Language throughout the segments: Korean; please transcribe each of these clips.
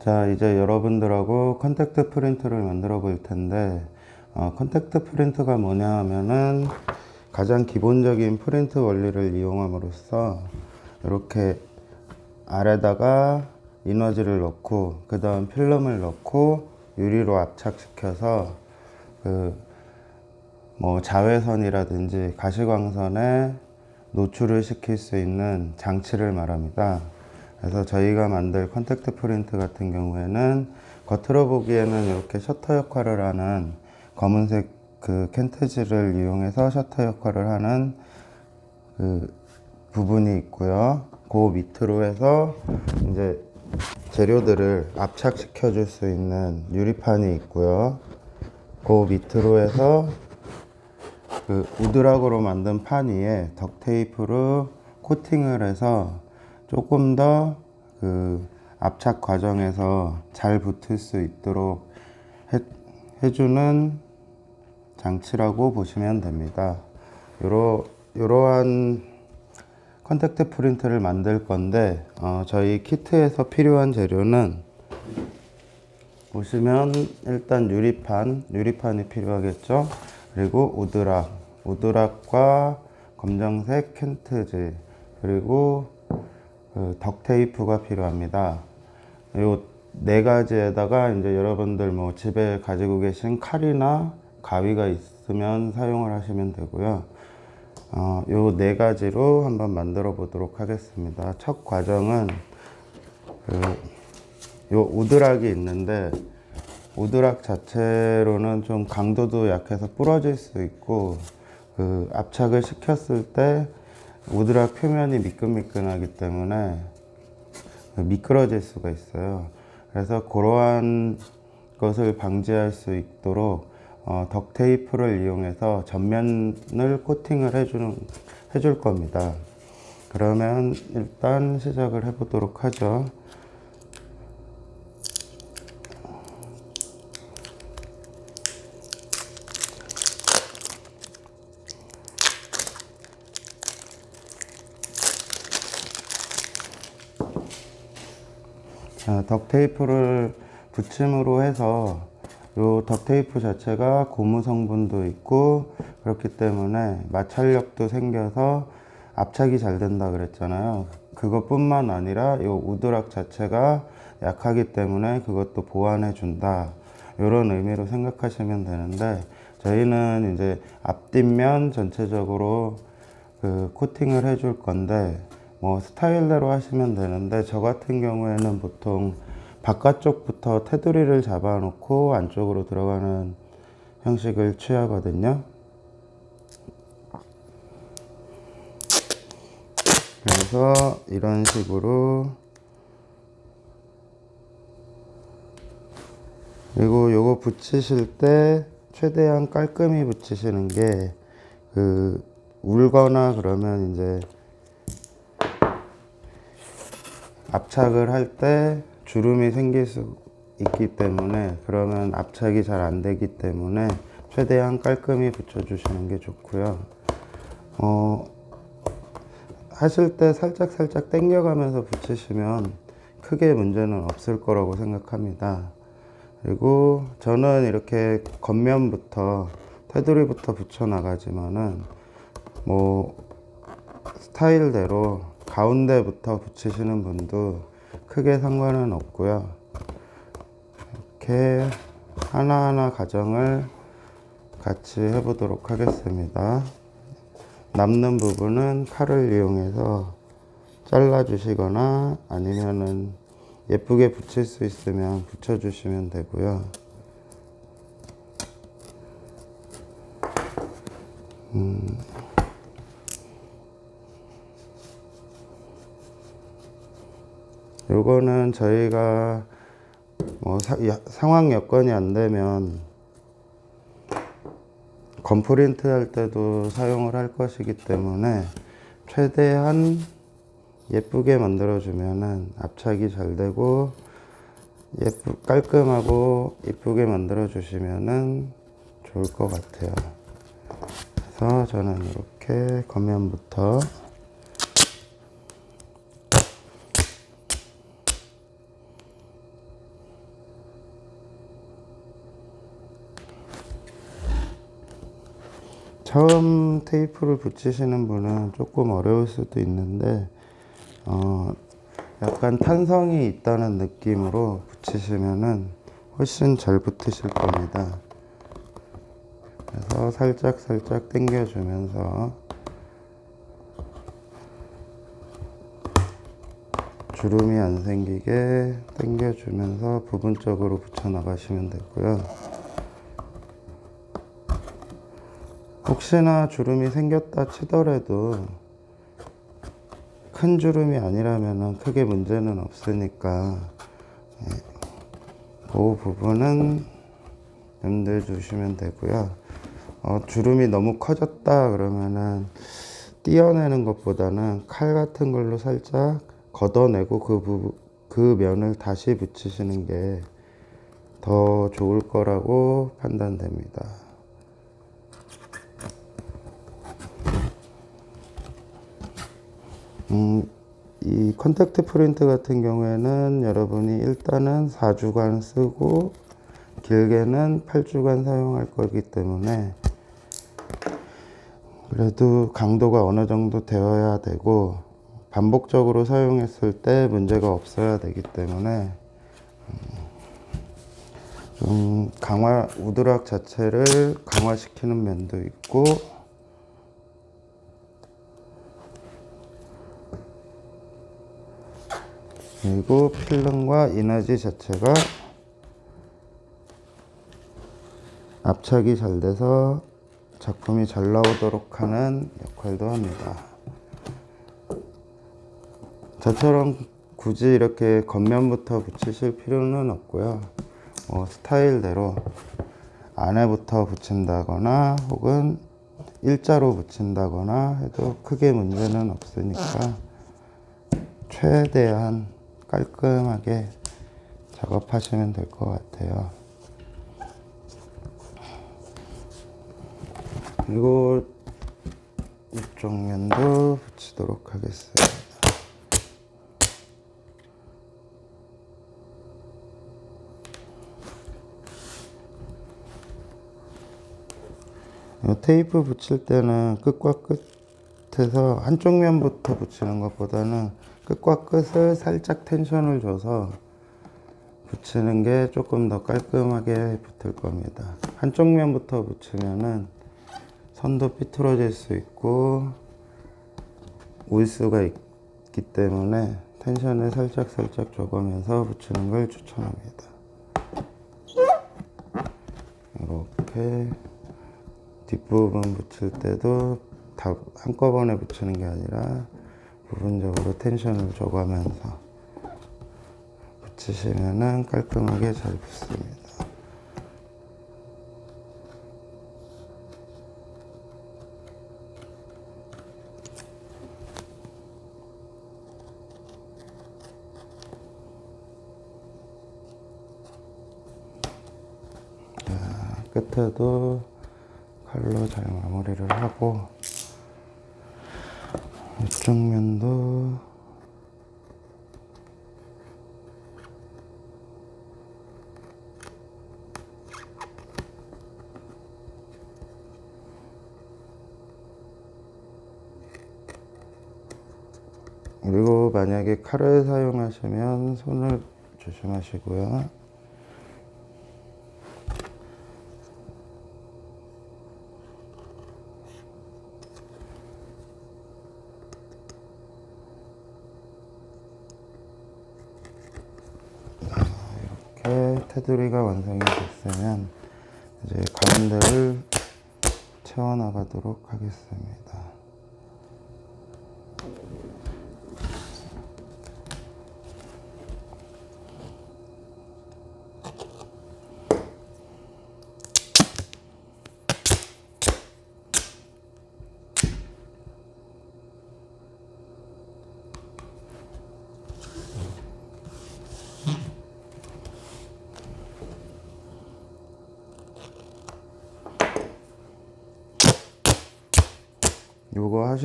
자, 이제 여러분들하고 컨택트 프린트를 만들어 볼 텐데, 어, 컨택트 프린트가 뭐냐 하면은 가장 기본적인 프린트 원리를 이용함으로써 이렇게 아래다가 이너지를 넣고, 그 다음 필름을 넣고, 유리로 압착시켜서 그, 뭐 자외선이라든지 가시광선에 노출을 시킬 수 있는 장치를 말합니다. 그래서 저희가 만들 컨택트 프린트 같은 경우에는 겉으로 보기에는 이렇게 셔터 역할을 하는 검은색 그 캔트지를 이용해서 셔터 역할을 하는 그 부분이 있고요. 그 밑으로 해서 이제 재료들을 압착시켜 줄 수 있는 유리판이 있고요. 그 밑으로 해서 그 우드락으로 만든 판 위에 덕테이프로 코팅을 해서 조금 더 그 압착 과정에서 잘 붙을 수 있도록 해, 해주는 장치라고 보시면 됩니다. 요러, 요러한 컨택트 프린트를 만들 건데 어, 저희 키트에서 필요한 재료는 보시면 일단 유리판, 유리판이 필요하겠죠. 그리고 우드락, 우드락과 검정색 캔트지, 그리고 그 덕테이프가 필요합니다. 요 네 가지에다가 이제 여러분들 뭐 집에 가지고 계신 칼이나 가위가 있으면 사용을 하시면 되고요. 어, 요네 가지로 한번 만들어 보도록 하겠습니다. 첫 과정은 그 요 우드락이 있는데 우드락 자체로는 좀 강도도 약해서 부러질 수 있고 그 압착을 시켰을 때 우드락 표면이 미끈미끈하기 때문에 그 미끄러질 수가 있어요. 그래서 그러한 것을 방지할 수 있도록 어, 덕테이프를 이용해서 전면을 코팅을 해주는 해줄 겁니다. 그러면 일단 시작을 해보도록 하죠. 덕테이프를 붙임으로 해서 요 덕테이프 자체가 고무 성분도 있고 그렇기 때문에 마찰력도 생겨서 압착이 잘 된다 그랬잖아요. 그것뿐만 아니라 요 우드락 자체가 약하기 때문에 그것도 보완해 준다. 이런 의미로 생각하시면 되는데 저희는 이제 앞뒷면 전체적으로 그 코팅을 해줄 건데 뭐 스타일대로 하시면 되는데 저 같은 경우에는 보통 바깥쪽부터 테두리를 잡아놓고 안쪽으로 들어가는 형식을 취하거든요. 그래서 이런 식으로 그리고 요거 붙이실 때 최대한 깔끔히 붙이시는 게 그 울거나 그러면 이제 압착을 할 때 주름이 생길 수 있기 때문에 그러면 압착이 잘 안 되기 때문에 최대한 깔끔히 붙여주시는 게 좋고요. 어, 하실 때 살짝 살짝 당겨가면서 붙이시면 크게 문제는 없을 거라고 생각합니다. 그리고 저는 이렇게 겉면부터 테두리부터 붙여 나가지만은 뭐 스타일대로 가운데부터 붙이시는 분도 크게 상관은 없고요. 이렇게 하나하나 과정을 같이 해보도록 하겠습니다. 남는 부분은 칼을 이용해서 잘라주시거나 아니면은 예쁘게 붙일 수 있으면 붙여주시면 되고요. 요거는 저희가 뭐 사- 야- 상황 여건이 안 되면 건프린트 할 때도 사용을 할 것이기 때문에 최대한 예쁘게 만들어주면은 압착이 잘 되고 예쁘 깔끔하고 예쁘게 만들어 주시면은 좋을 것 같아요. 그래서 저는 이렇게 겉면부터 처음 테이프를 붙이시는 분은 조금 어려울 수도 있는데 어, 약간 탄성이 있다는 느낌으로 붙이시면은 훨씬 잘 붙으실 겁니다. 그래서 살짝 살짝 당겨주면서 주름이 안 생기게 당겨주면서 부분적으로 붙여 나가시면 되고요. 혹시나 주름이 생겼다 치더라도 큰 주름이 아니라면 크게 문제는 없으니까 예, 그 부분은 염두에 두시면 되고요. 어, 주름이 너무 커졌다 그러면은 띄어내는 것보다는 칼 같은 걸로 살짝 걷어내고 그, 부, 그 면을 다시 붙이시는 게 더 좋을 거라고 판단됩니다. 음, 이 컨택트 프린트 같은 경우에는 여러분이 일단은 4주간 쓰고 길게는 8주간 사용할 거기 때문에 그래도 강도가 어느 정도 되어야 되고 반복적으로 사용했을 때 문제가 없어야 되기 때문에 음, 좀 강화 우드락 자체를 강화시키는 면도 있고 그리고 필름과 이너지 자체가 압착이 잘 돼서 작품이 잘 나오도록 하는 역할도 합니다. 저처럼 굳이 이렇게 겉면부터 붙이실 필요는 없고요. 뭐 스타일대로 안에부터 붙인다거나 혹은 일자로 붙인다거나 해도 크게 문제는 없으니까 최대한 깔끔하게 작업하시면 될 것 같아요. 그리고 이쪽 면도 붙이도록 하겠습니다. 이 테이프 붙일 때는 끝과 끝에서 한쪽 면부터 붙이는 것보다는 끝과 끝을 살짝 텐션을 줘서 붙이는 게 조금 더 깔끔하게 붙을 겁니다. 한쪽 면부터 붙이면은 선도 삐뚤어질 수 있고 올 수가 있기 때문에 텐션을 살짝 살짝 줘가면서 붙이는 걸 추천합니다. 이렇게 뒷부분 붙일 때도 다 한꺼번에 붙이는 게 아니라 부분적으로 텐션을 줘가면서 붙이시면은 깔끔하게 잘 붙습니다. 자, 끝에도 칼로 잘 마무리를 하고 이쪽 면도 그리고 만약에 칼을 사용하시면 손을 조심하시고요. 이렇게 테두리가 완성이 됐으면 이제 가운데를 채워 나가도록 하겠습니다.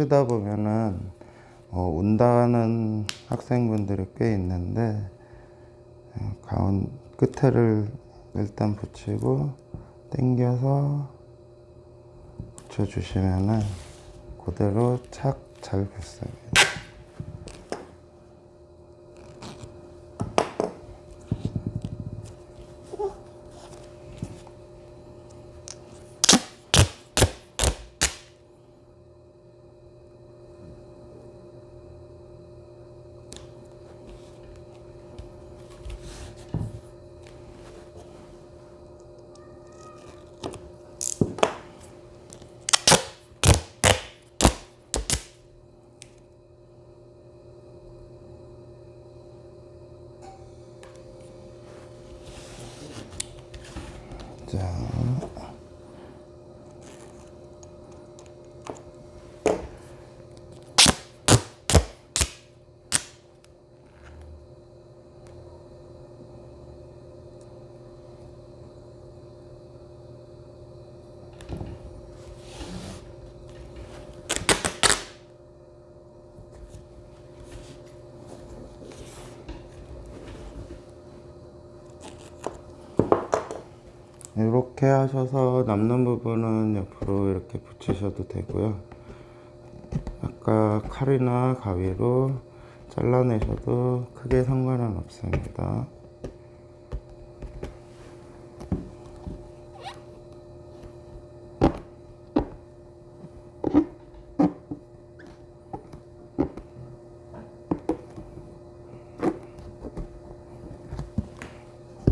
하시다 보면은 어, 운다는 학생분들이 꽤 있는데 어, 가운 끝에를 일단 붙이고 당겨서 붙여주시면은 그대로 착 잘 붙습니다. 자, 이렇게 하셔서 남는 부분은 옆으로 이렇게 붙이셔도 되고요. 아까 칼이나 가위로 잘라내셔도 크게 상관은 없습니다.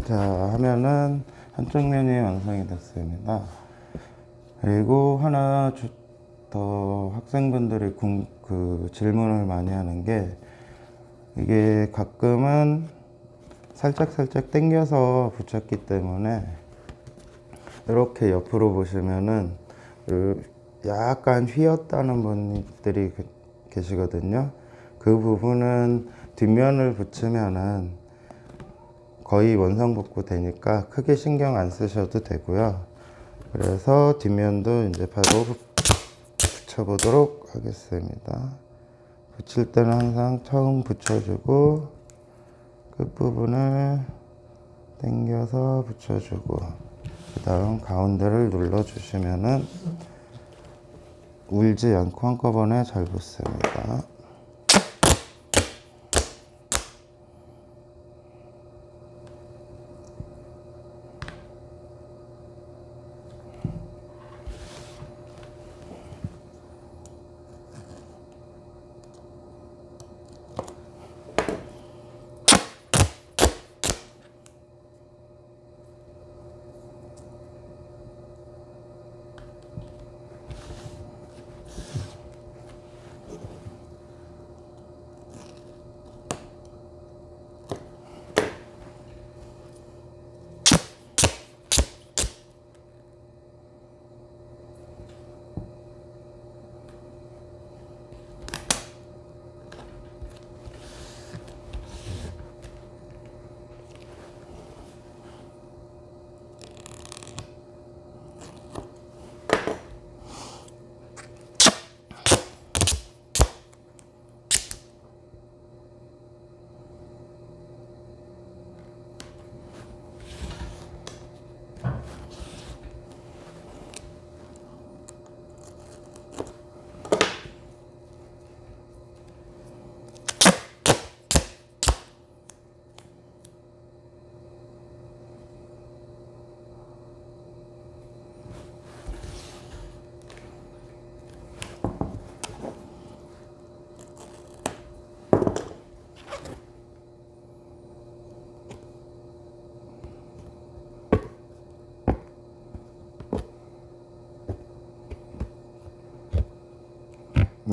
자 하면은 한쪽 면이 완성이 됐습니다. 그리고 하나 주- 더 학생분들이 궁- 그 질문을 많이 하는 게 이게 가끔은 살짝 살짝 당겨서 붙였기 때문에 이렇게 옆으로 보시면은 그 약간 휘었다는 분들이 그- 계시거든요. 그 부분은 뒷면을 붙이면은 거의 원상복구 되니까 크게 신경 안 쓰셔도 되고요. 그래서 뒷면도 이제 바로 붙여보도록 하겠습니다. 붙일 때는 항상 처음 붙여주고 끝부분을 당겨서 붙여주고 그 다음 가운데를 눌러주시면은 울지 않고 한꺼번에 잘 붙습니다.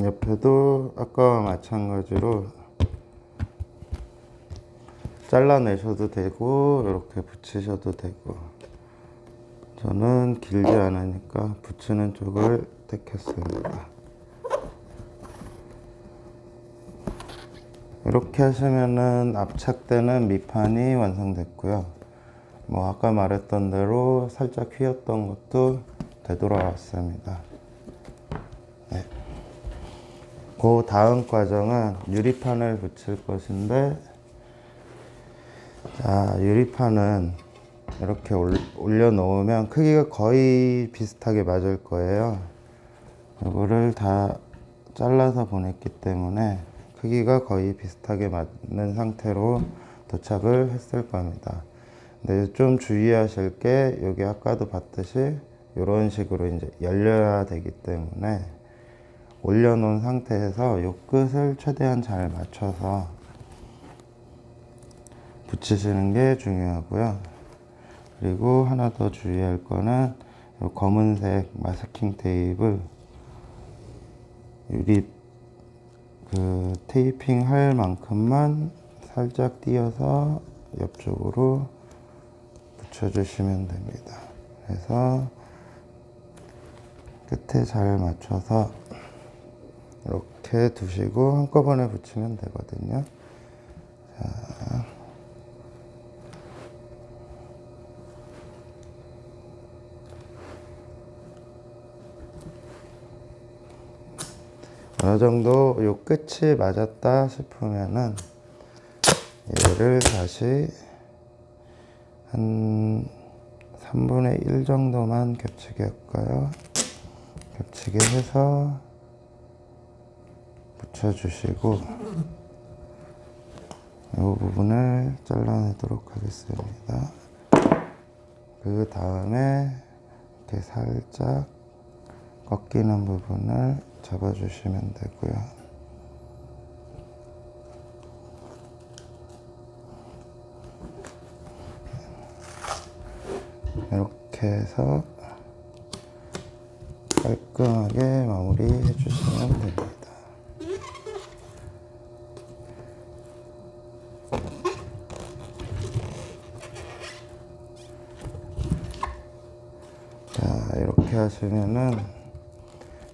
옆에도 아까와 마찬가지로 잘라내셔도 되고 이렇게 붙이셔도 되고 저는 길지 않으니까 붙이는 쪽을 택했습니다. 이렇게 하시면은 압착되는 밑판이 완성됐고요. 뭐 아까 말했던 대로 살짝 휘었던 것도 되돌아왔습니다. 그 다음 과정은 유리판을 붙일 것인데 자 유리판은 이렇게 올, 올려 놓으면 크기가 거의 비슷하게 맞을 거예요 이거를 다 잘라서 보냈기 때문에 크기가 거의 비슷하게 맞는 상태로 도착을 했을 겁니다. 근데 좀 주의하실 게 여기 아까도 봤듯이 이런 식으로 이제 열려야 되기 때문에 올려놓은 상태에서 이 끝을 최대한 잘 맞춰서 붙이시는 게 중요하고요. 그리고 하나 더 주의할 거는 이 검은색 마스킹 테이프 유리 그 테이핑 할 만큼만 살짝 띄어서 옆쪽으로 붙여주시면 됩니다. 그래서 끝에 잘 맞춰서 이렇게 두시고 한꺼번에 붙이면 되거든요. 어느 정도 요 끝이 맞았다 싶으면은 얘를 다시 한 3분의 1 정도만 겹치게 할까요? 겹치게 해서 붙여주시고 이 부분을 잘라내도록 하겠습니다. 그 다음에 이렇게 살짝 꺾이는 부분을 잡아주시면 되고요. 이렇게 해서 깔끔하게 마무리해 주시면 됩니다. 자, 이렇게 하시면은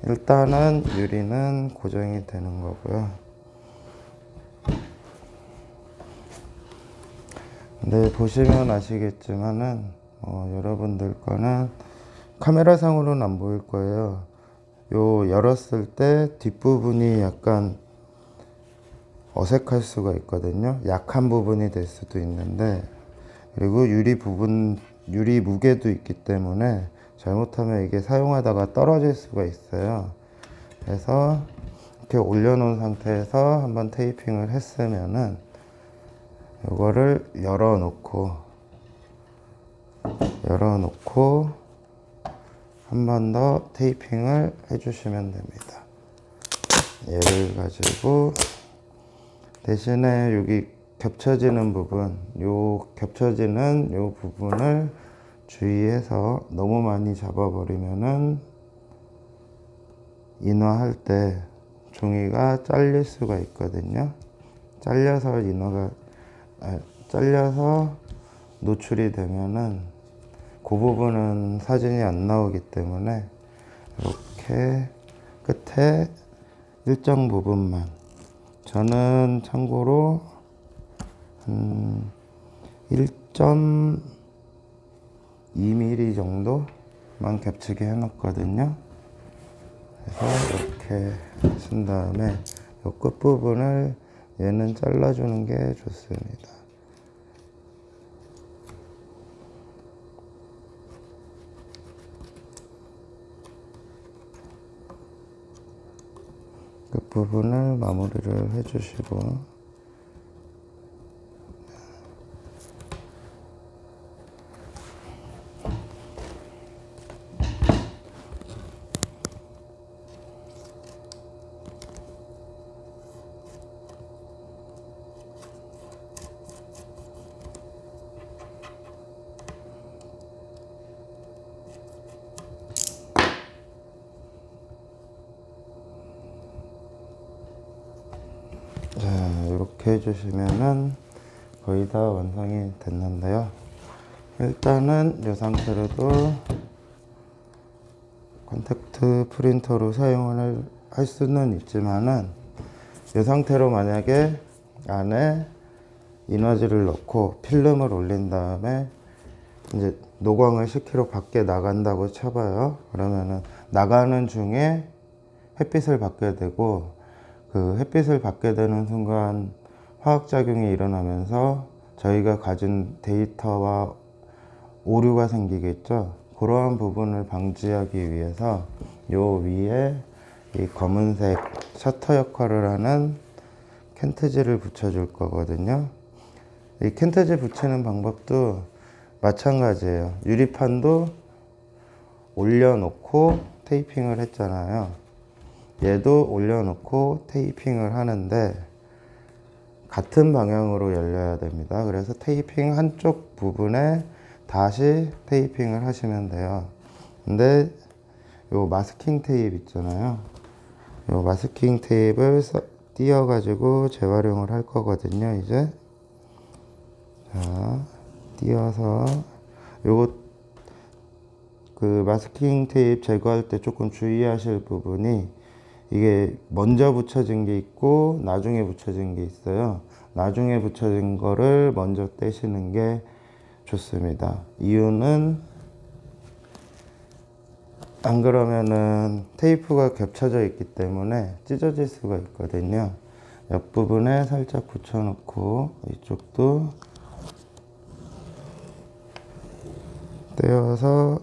일단은 유리는 고정이 되는 거고요. 근데 보시면 아시겠지만은 어, 여러분들 거는 카메라상으로는 안 보일 거예요. 요 열었을 때 뒷부분이 약간 어색할 수가 있거든요. 약한 부분이 될 수도 있는데 그리고 유리 부분 유리 무게도 있기 때문에 잘못하면 이게 사용하다가 떨어질 수가 있어요. 그래서 이렇게 올려놓은 상태에서 한번 테이핑을 했으면은 이거를 열어놓고 열어놓고 한 번 더 테이핑을 해주시면 됩니다. 얘를 가지고 대신에 여기 겹쳐지는 부분, 요 겹쳐지는 요 부분을 주의해서 너무 많이 잡아버리면은 인화할 때 종이가 잘릴 수가 있거든요. 잘려서 인화가 아, 잘려서 노출이 되면은 그 부분은 사진이 안 나오기 때문에 이렇게 끝에 일정 부분만 저는 참고로 한 1.2mm 정도만 겹치게 해놓거든요. 그래서 이렇게 하신 다음에 이 끝부분을 얘는 잘라주는 게 좋습니다. 끝부분을 마무리를 해주시고 자, 이렇게 해주시면은 거의 다 완성이 됐는데요. 일단은 이 상태로도 컨택트 프린터로 사용을 할 수는 있지만은 이 상태로 만약에 안에 인화지를 넣고 필름을 올린 다음에 이제 노광을 10km 밖에 나간다고 쳐봐요. 그러면은 나가는 중에 햇빛을 받게 되고 그 햇빛을 받게 되는 순간 화학작용이 일어나면서 저희가 가진 데이터와 오류가 생기겠죠. 그러한 부분을 방지하기 위해서 요 위에 이 검은색 셔터 역할을 하는 켄트지를 붙여줄 거거든요. 이 켄트지 붙이는 방법도 마찬가지예요. 유리판도 올려놓고 테이핑을 했잖아요. 얘도 올려놓고 테이핑을 하는데 같은 방향으로 열려야 됩니다. 그래서 테이핑 한쪽 부분에 다시 테이핑을 하시면 돼요. 근데 요 마스킹 테이프 있잖아요. 요 마스킹 테이프를 써- 띄어 가지고 재활용을 할 거거든요. 이제 자 띄어서 요거 그 마스킹 테이프 제거할 때 조금 주의하실 부분이 이게 먼저 붙여진 게 있고 나중에 붙여진 게 있어요. 나중에 붙여진 거를 먼저 떼시는 게 좋습니다. 이유는 안 그러면은 테이프가 겹쳐져 있기 때문에 찢어질 수가 있거든요. 옆부분에 살짝 붙여놓고 이쪽도 떼어서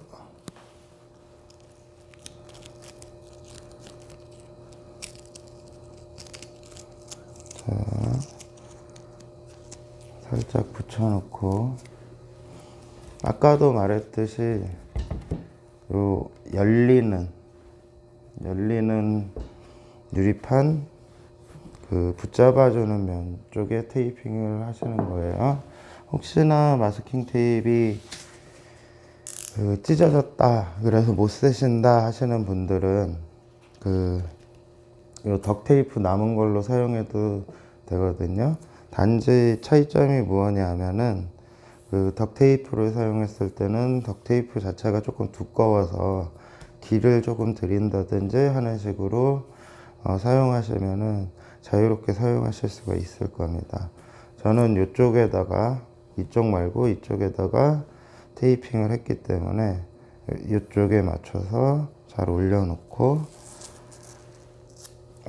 살짝 붙여놓고 아까도 말했듯이 요 열리는 열리는 유리판 그 붙잡아주는 면 쪽에 테이핑을 하시는 거예요. 혹시나 마스킹 테이프가 그 찢어졌다 그래서 못 쓰신다 하시는 분들은 그요 덕테이프 남은 걸로 사용해도 되거든요. 단지 차이점이 무엇이냐 하면은 그 덕테이프를 사용했을 때는 덕테이프 자체가 조금 두꺼워서 길을 조금 들인다든지 하는 식으로 어, 사용하시면은 자유롭게 사용하실 수가 있을 겁니다. 저는 이쪽에다가 이쪽 말고 이쪽에다가 테이핑을 했기 때문에 이쪽에 맞춰서 잘 올려놓고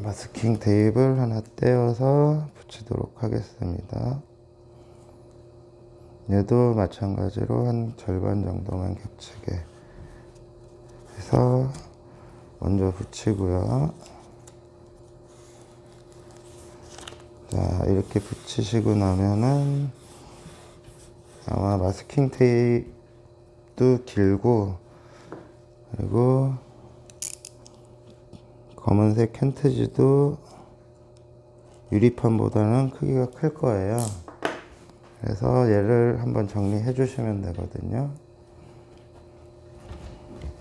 마스킹 테이프를 하나 떼어서 붙이도록 하겠습니다. 얘도 마찬가지로 한 절반 정도만 겹치게 해서 먼저 붙이고요. 자, 이렇게 붙이시고 나면은 아마 마스킹 테이프도 길고 그리고 검은색 켄트지도 유리판보다는 크기가 클 거예요. 그래서 얘를 한번 정리해 주시면 되거든요.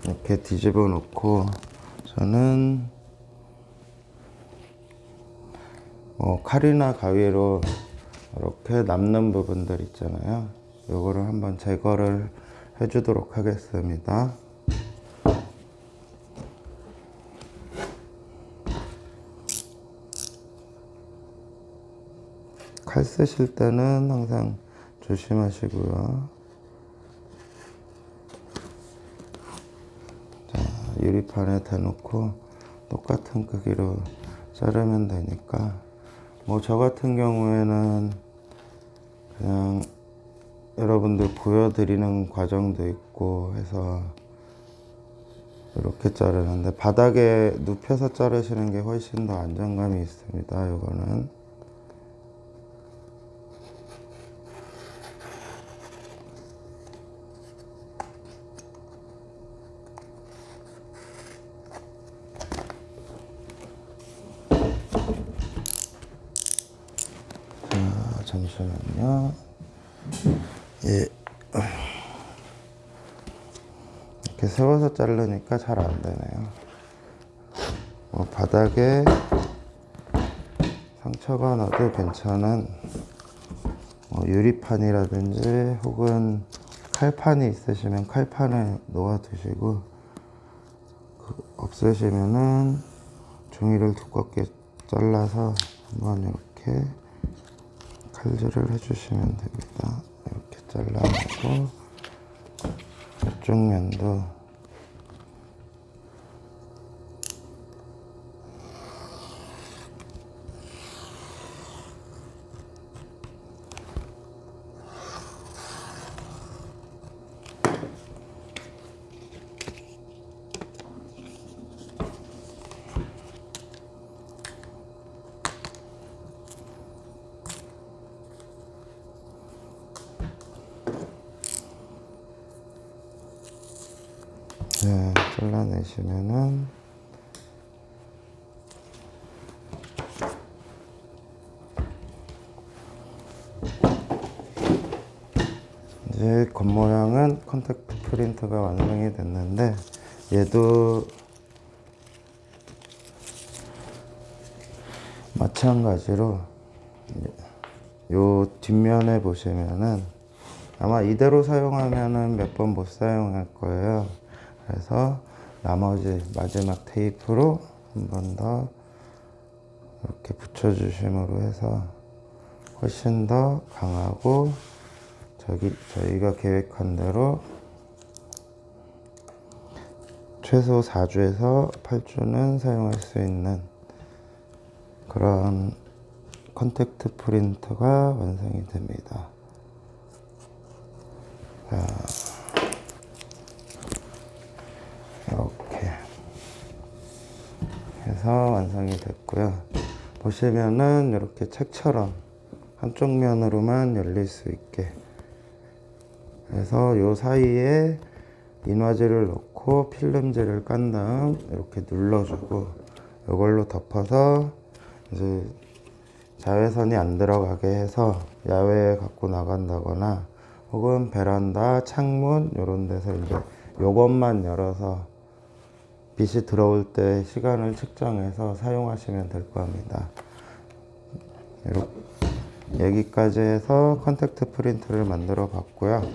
이렇게 뒤집어 놓고 저는 뭐 칼이나 가위로 이렇게 남는 부분들 있잖아요. 요거를 한번 제거를 해 주도록 하겠습니다. 칼 쓰실 때는 항상 조심하시고요. 자, 유리판에 대놓고 똑같은 크기로 자르면 되니까 뭐 저 같은 경우에는 그냥 여러분들 보여드리는 과정도 있고 해서 이렇게 자르는데 바닥에 눕혀서 자르시는 게 훨씬 더 안정감이 있습니다. 이거는 자, 잠시만요. 예. 이렇게 세워서 자르니까 잘 안 되네요. 뭐 바닥에 상처가 나도 괜찮은 뭐 유리판이라든지 혹은 칼판이 있으시면 칼판에 놓아 두시고 그 없으시면은 종이를 두껍게 잘라서 한번 이렇게 칼질을 해주시면 됩니다. 이렇게 잘라놓고 이쪽 면도 확인하시면은 이제 겉모양은 컨택트 프린터가 완성이 됐는데 얘도 마찬가지로 요 뒷면에 보시면은 아마 이대로 사용하면은 몇 번 못 사용할 거예요. 그래서 나머지 마지막 테이프로 한 번 더 이렇게 붙여주심으로 해서 훨씬 더 강하고 저기 저희가 계획한 대로 최소 4주에서 8주는 사용할 수 있는 그런 컨택트 프린터가 완성이 됩니다. 자, 이렇게 해서 완성이 됐고요. 보시면은 이렇게 책처럼 한쪽 면으로만 열릴 수 있게 그래서 요 사이에 인화제를 넣고 필름제를 깐 다음 이렇게 눌러주고 이걸로 덮어서 이제 자외선이 안 들어가게 해서 야외에 갖고 나간다거나 혹은 베란다, 창문 이런 데서 이제 요것만 열어서 빛이 들어올 때 시간을 측정해서 사용하시면 될 겁니다. 여기까지 해서 컨택트 프린트를 만들어 봤고요.